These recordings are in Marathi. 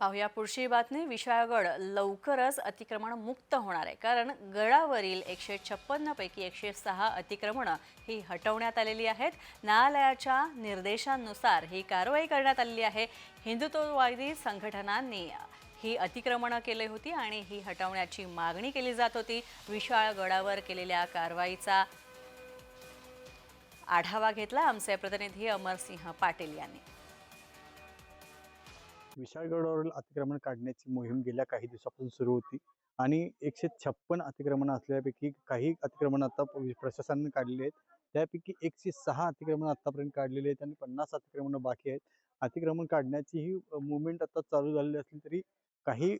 पाहूया पुढची बातमी. विशाळगड लवकरच अतिक्रमण मुक्त होणार आहे. कारण गडावरील एकशे छप्पन्न पैकी एकशे सहा अतिक्रमणं ही हटवण्यात आलेली आहेत. न्यायालयाच्या निर्देशांनुसार ही कारवाई करण्यात आलेली आहे. हिंदुत्ववादी संघटनांनी ही अतिक्रमणं केली होती आणि ही हटवण्याची मागणी केली जात होती. विशाळगडावर केलेल्या कारवाईचा आढावा घेतला आमचे प्रतिनिधी अमरसिंह पाटील यांनी. विशाळगडावरील अतिक्रमण काढण्याची मोहीम गेल्या काही दिवसापासून सुरू होती आणि एकशे छप्पन अतिक्रमण असल्यापैकी काही अतिक्रमण आता प्रशासनाने काढलेली आहेत. त्यापैकी एकशे सहा अतिक्रमण आतापर्यंत काढलेली आहेत आणि पन्नास अतिक्रमण बाकी आहेत. अतिक्रमण काढण्याची ही मुवमेंट आता चालू झालेली असली तरी काही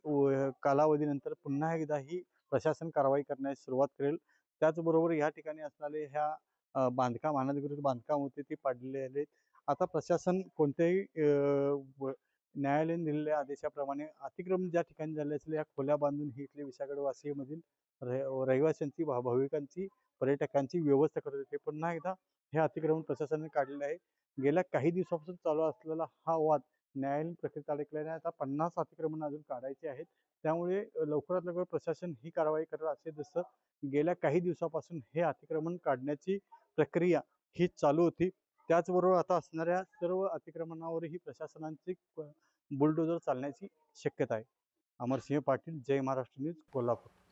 कालावधीनंतर पुन्हा एकदा ही प्रशासन कारवाई करण्यास सुरुवात करेल. त्याचबरोबर या ठिकाणी असणारे ह्या बांधकाम अनधिकृत बांधकाम होते ते पाडलेले आहेत. आता प्रशासन कोणत्याही न्यायालयाने दिलेल्या आदेशाप्रमाणे अतिक्रमण ज्या ठिकाणी झाले असेल या खोल्या बांधून ही इथले विशाखडवासीमधील रहिवाशांची भाविकांची पर्यटकांची व्यवस्था करत होते. पुन्हा एकदा हे अतिक्रमण प्रशासनाने काढलेलं आहे. गेल्या काही दिवसापासून चालू असलेला हा वाद न्यायालयीन प्रक्रियेत अडकल्याने आता पन्नास अतिक्रमण अजून काढायचे आहेत. त्यामुळे लवकरात लवकर प्रशासन ही कारवाई करत असे दिसतं. गेल्या काही दिवसापासून हे अतिक्रमण काढण्याची प्रक्रिया ही चालू होती. त्याचबरोबर आता असणाऱ्या सर्व अतिक्रमणावरही प्रशासनांची बुलडोजर चालण्याची शक्यता आहे. अमरसिंह पाटील जय महाराष्ट्र न्यूज कोल्हापूर.